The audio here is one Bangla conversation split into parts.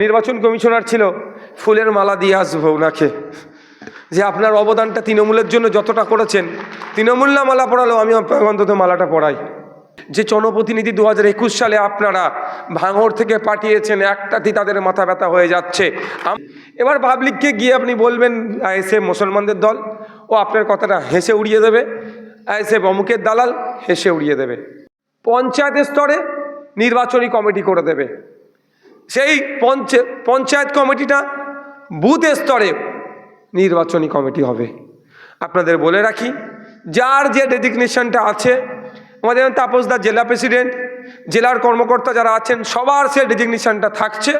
নির্বাচন কমিশনার ছিল, ফুলের মালা দিয়ে আসব ওনাকে যে আপনার অবদানটা তৃণমূলের জন্য যতটা করেছেন, তৃণমূল না মালা পড়ালো আমি অন্তত মালাটা পড়াই। যে জনপ্রতিনিধি দু হাজার একুশ সালে আপনারা ভাঙড় থেকে পাঠিয়েছেন, একটাতেই তাদের মাথা ব্যথা হয়ে যাচ্ছে। এবার পাবলিককে গিয়ে আপনি বলবেন এসে মুসলমানদের দল, ও আপনার কথাটা হেসে উড়িয়ে দেবে। এসে অমুকের দালাল, হেসে উড়িয়ে দেবে। পঞ্চায়েত স্তরে নির্বাচনী কমিটি করে দেবে। সেই পঞ্চ, পঞ্চায়েত কমিটিটা বুথ স্তরে নির্বাচনী কমিটি হবে। আপনাদের বলে রাখি, যার যে ডেজিগনেশনটা আছে, আমাদের তাপসদা জেলা প্রেসিডেন্ট, জেলার কর্মকর্তা যারা আছেন, সবার সে ডেজিগনেশনটা থাকছে।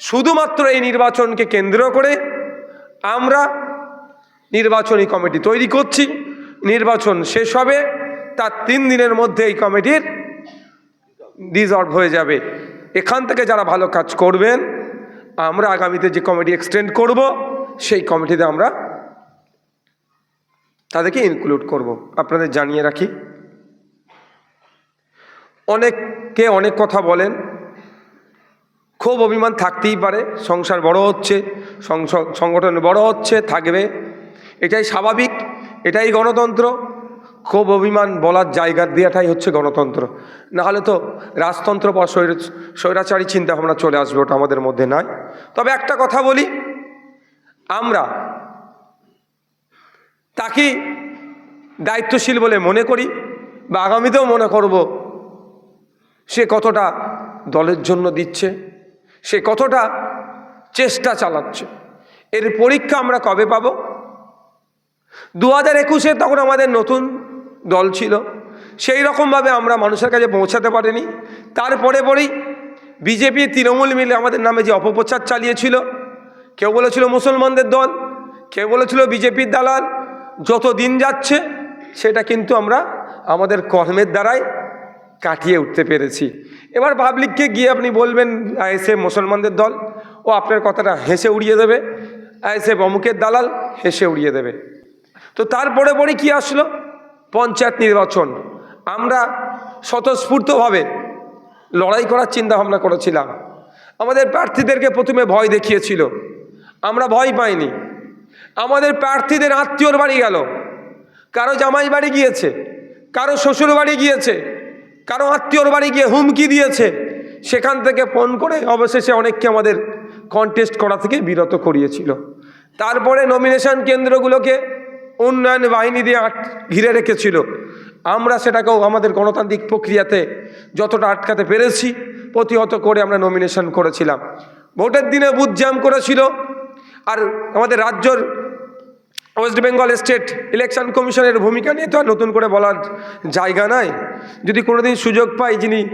শুধুমাত্র এই নির্বাচনকে কেন্দ্র করে আমরা নির্বাচনী কমিটি তৈরি করছি। নির্বাচন শেষ হবে, তার তিন দিনের মধ্যে এই কমিটির ডিজলভ হয়ে যাবে। এখান থেকে যারা ভালো কাজ করবেন, আমরা আগামীতে যে কমিটি এক্সটেন্ড করব, সেই কমিটিতে আমরা তাদেরকে ইনক্লুড করব। আপনাদের জানিয়ে রাখি। অনেককে অনেক কথা বলেন, খুব অভিমান থাকতেই পারে, সংসার বড় হচ্ছে সংগঠন বড় হচ্ছে, থাকবে। এটাই স্বাভাবিক, এটাই গণতন্ত্র। খুব অভিমান বলার জায়গা দেওয়াটাই হচ্ছে গণতন্ত্র। নাহলে তো রাজতন্ত্র বা স্বৈর- স্বৈরাচারী চিন্তাভাবনা চলে আসবে, ওটা আমাদের মধ্যে নাই। তবে একটা কথা বলি, আমরা তাকে দায়িত্বশীল বলে মনে করি বা আগামীতেও মনে করব, সে কতটা দলের জন্য দিচ্ছে, সে কতটা চেষ্টা চালাচ্ছে, এর পরীক্ষা আমরা কবে পাব? দু হাজার একুশে তখন আমাদের নতুন দল ছিল। সেই রকমভাবে আমরা মানুষের কাছে পৌঁছাতে পারিনি। তারপরে পরেই বিজেপি, তৃণমূল মিলে আমাদের নামে যে অপপ্রচার চালিয়েছিল, কেউ বলেছিল মুসলমানদের দল, কেউ বলেছিল বিজেপির দালাল, যত দিন যাচ্ছে সেটা কিন্তু আমরা আমাদের কর্মের দ্বারাই কাটিয়ে উঠতে পেরেছি। এবার পাবলিককে গিয়ে আপনি বলবেন এসে মুসলমানদের দল, ও আপনার কথাটা হেসে উড়িয়ে দেবে। এসে অমুকের দালাল, হেসে উড়িয়ে দেবে। তো তারপরে পরে কি আসলো? পঞ্চায়েত নির্বাচন। আমরা স্বতঃস্ফূর্তভাবে লড়াই করার চিন্তা ভাবনা করেছিলাম। আমাদের প্রার্থীদেরকে প্রথমে ভয় দেখিয়েছিল। আমরা ভয় পাইনি। আমাদের প্রার্থীদের আত্মীয়র বাড়ি গেল। কারও জামাই বাড়ি গিয়েছে, কারও শ্বশুর বাড়ি গিয়েছে, কারও আত্মীয়র বাড়ি গিয়ে হুমকি দিয়েছে। সেখান থেকে ফোন করে অবশেষে অনেককে আমাদের কন্টেস্ট করা থেকে বিরত করিয়েছিল। তারপরে নমিনেশন কেন্দ্রগুলোকে উন্নয়ন বাহিনী দিয়ে আট ঘিরে রেখেছিল। আমরা সেটাকেও আমাদের গণতান্ত্রিক প্রক্রিয়াতে যতটা আটকাতে পেরেছি, প্রতিহত করে আমরা নমিনেশন করেছিলাম। ভোটের দিনে বুথ জ্যাম করেছিল। আর আমাদের রাজ্যর ওয়েস্ট বেঙ্গল স্টেট ইলেকশন কমিশনের ভূমিকা নিয়ে তো আর নতুন করে বলার জায়গা নাই। যদি কোনোদিন সুযোগ পাই, যিনি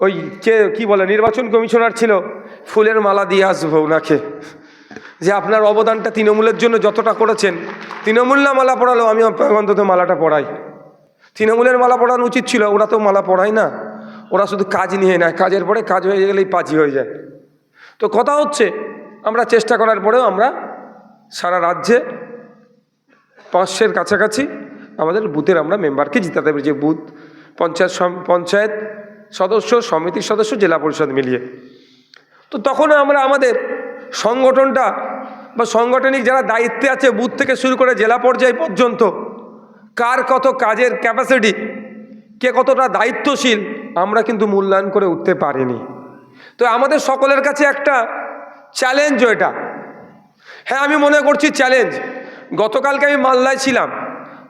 ওই কে কী বলে, নির্বাচন কমিশনার ছিল, ফুলের মালা দিয়ে আসব ওনাকে। যে আপনার অবদানটা তৃণমূলের জন্য যতটা করেছেন। তৃণমূল না মালা পড়ালো আমি অন্তত মালাটা পড়াই। তৃণমূলের মালা পড়ানো উচিত ছিল, ওরা তো মালা পড়ায় না। ওরা শুধু কাজ নিয়ে নেয়, কাজের পরে কাজ হয়ে গেলেই পাজি হয়ে যায়। তো কথা হচ্ছে, আমরা চেষ্টা করার পরেও আমরা সারা রাজ্যে পাঁচশের কাছাকাছি আমাদের বুথের আমরা মেম্বারকে জিতাতে পেরেছি বুথ, পঞ্চায়েত পঞ্চায়েত সদস্য, সমিতির সদস্য, জেলা পরিষদ মিলিয়ে। তো তখন আমরা আমাদের সংগঠনটা বা সাংগঠনিক যারা দায়িত্বে আছে, বুথ থেকে শুরু করে জেলা পর্যায় পর্যন্ত, কার কত কাজের ক্যাপাসিটি কে কতটা দায়িত্বশীল, আমরা কিন্তু মূল্যায়ন করে উঠতে পারিনি। তো আমাদের সকলের কাছে একটা চ্যালেঞ্জ এটা হ্যাঁ আমি মনে করছি চ্যালেঞ্জ গতকালকে আমি মালদায় ছিলাম।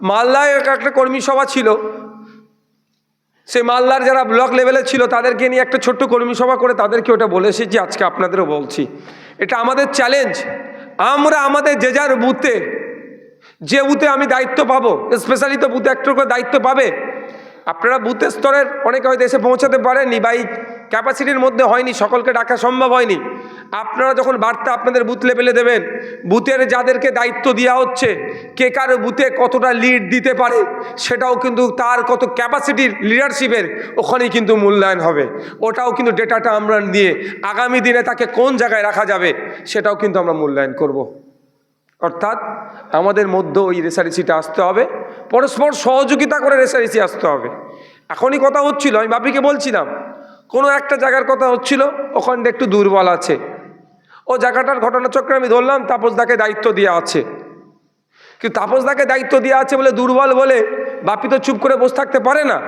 মালদায় এক- একটা কর্মী সভা ছিল। সেই মালদার যারা ব্লক লেভেলে ছিল, তাদেরকে নিয়ে একটা ছোট্ট কর্মী সভা করে তাদেরকে ওটা বলে এসেছি, আজকে আপনাদেরও বলছি। এটা আমাদের চ্যালেঞ্জ আমরা আমাদের যে যার বুথে, যে বুথে আমি দায়িত্ব পাবো স্পেশালি তো বুথে একটু করে দায়িত্ব পাবে, আপনারা বুথের স্তরের অনেকে হয়তো এসে পৌঁছাতে পারেননি বা এই ক্যাপাসিটির মধ্যে হয়নি, সকলকে ডাকা সম্ভব হয়নি। আপনারা যখন বার্তা আপনাদের বুথ লেভেলে দেবেন, বুথের যাদেরকে দায়িত্ব দেওয়া হচ্ছে, কে কার বুথে কতটা লিড দিতে পারে, সেটাও কিন্তু তার কত ক্যাপাসিটির লিডারশিপের ওখানেই কিন্তু মূল্যায়ন হবে। ওটাও কিন্তু ডেটাটা আমরা নিয়ে আগামী দিনে তাকে কোন জায়গায় রাখা যাবে, সেটাও কিন্তু আমরা মূল্যায়ন করব। অর্থাৎ আমাদের মধ্যে ওই রেসারেসিটা আসতে হবে, পরস্পর সহযোগিতা করে রেসারেসি আসতে হবে। এখনই কথা হচ্ছিল, আমি বাপিকে বলছিলাম, কোনো একটা জায়গার কথা হচ্ছিল, ওখানটা একটু দুর্বল আছে। ও জায়গাটার ঘটনাচক্রে আমি ধরলাম তাপসদাকে দায়িত্ব দেওয়া আছে। কিন্তু তাপসদাকে দায়িত্ব দেওয়া আছে বলে দুর্বল বলে বাপি তো চুপ করে বসে থাকতে পারে না।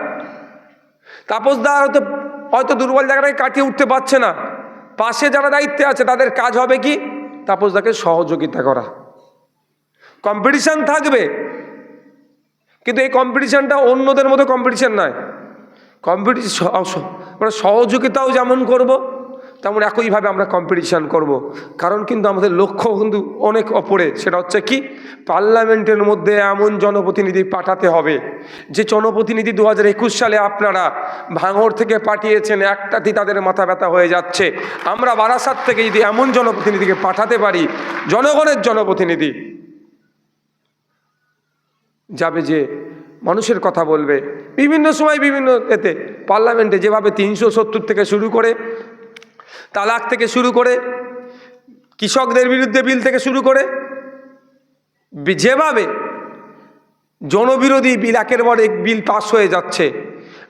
তাপসদা হয়তো হয়তো দুর্বল জায়গাটাকে কাটিয়ে উঠতে পারছে না। পাশে যারা দায়িত্বে আছে, তাদের কাজ হবে কি? তাপসদাকে সহযোগিতা করা। কম্পিটিশান থাকবে। কিন্তু এই কম্পিটিশানটা অন্যদের মতো কম্পিটিশান নয়। কম্পিটিশন মানে সহযোগিতাও যেমন করব তেমন একইভাবে আমরা কম্পিটিশান করব। কারণ কিন্তু আমাদের লক্ষ্য কিন্তু অনেক অপরে সেটা হচ্ছে কি? পার্লামেন্টের মধ্যে এমন জনপ্রতিনিধি পাঠাতে হবে। যে জনপ্রতিনিধি দু হাজার একুশ সালে আপনারা ভাঙড় থেকে পাঠিয়েছেন, একটাতেই তাদের মাথা ব্যথা হয়ে যাচ্ছে। আমরা বারাসাত থেকে যদি এমন জনপ্রতিনিধিকে পাঠাতে পারি, জনগণের জনপ্রতিনিধি যাবে যে মানুষের কথা বলবে। বিভিন্ন সময় বিভিন্ন এতে পার্লামেন্টে যেভাবে তিনশো সত্তর থেকে শুরু করে তালাক থেকে শুরু করে, কৃষকদের বিরুদ্ধে বিল থেকে শুরু করে, যেভাবে জনবিরোধী বিল একের পর এক বিল পাস হয়ে যাচ্ছে,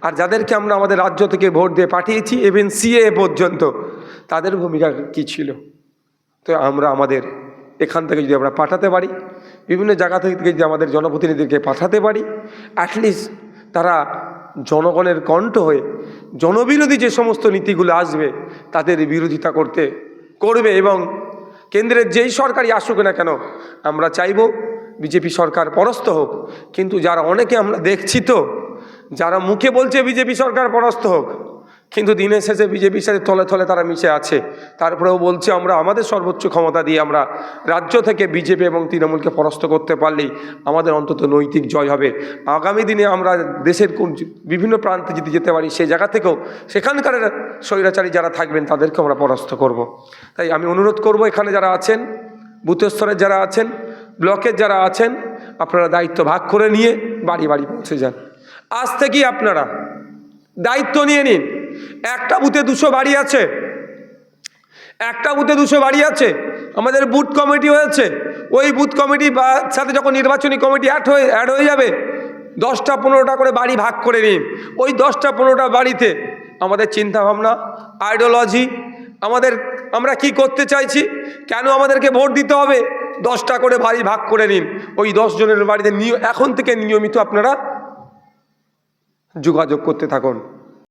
আর যাদেরকে আমরা আমাদের রাজ্য থেকে ভোট দিয়ে পাঠিয়েছি এভেন সিএ পর্যন্ত, তাদের ভূমিকা কী ছিল? তো আমরা আমাদের এখান থেকে যদি আমরা পাঠাতে পারি, বিভিন্ন জায়গা থেকে যদি আমাদের জনপ্রতিনিধিকে পাঠাতে পারি অ্যাটলিস্ট তারা জনগণের কণ্ঠ হয়ে জনবিরোধী যে সমস্ত নীতিগুলো আসবে, তাদের বিরোধিতা করতে করবে এবং কেন্দ্রের যেই সরকারই আসুক না কেন, আমরা চাইব বিজেপি সরকার পরস্ত হোক। কিন্তু যারা অনেকে আমরা দেখছি তো, যারা মুখে বলছে বিজেপি সরকার পরস্ত হোক কিন্তু দিনের শেষে বিজেপির সাথে তলে তলে তারা মিশে আছে। তারপরেও বলছে, আমরা আমাদের সর্বোচ্চ ক্ষমতা দিয়ে আমরা রাজ্য থেকে বিজেপি এবং তৃণমূলকে পরাস্ত করতে পারলেই আমাদের অন্তত নৈতিক জয় হবে। আগামী দিনে আমরা দেশের কোন বিভিন্ন প্রান্তে যদি যেতে পারি সেই জায়গা থেকেও সেখানকার স্বৈরাচারী যারা থাকবেন তাদেরকে আমরা পরাস্ত করব। তাই আমি অনুরোধ করব, এখানে যারা আছেন বুথস্তরের যারা আছেন, ব্লকের যারা আছেন, আপনারা দায়িত্ব ভাগ করে নিয়ে বাড়ি বাড়ি পৌঁছে যান। আজ থেকেই আপনারা দায়িত্ব নিয়ে নিন। একটা বুথে দুশো বাড়ি আছে। একটা বুথে দুশো বাড়ি আছে। আমাদের বুথ কমিটি হয়েছে। ওই বুথ কমিটি বা সাথে যখন নির্বাচনী কমিটি অ্যাড হয়ে অ্যাড হয়ে যাবে, দশটা পনেরোটা করে বাড়ি ভাগ করে নিন। ওই দশটা পনেরোটা বাড়িতে আমাদের চিন্তাভাবনা আইডিওলজি আমাদের আমরা কি করতে চাইছি, কেন আমাদেরকে ভোট দিতে হবে, দশটা করে বাড়ি ভাগ করে নিন। ওই দশ জনের বাড়িতে নিয়, এখন থেকে নিয়মিত আপনারা যোগাযোগ করতে থাকুন।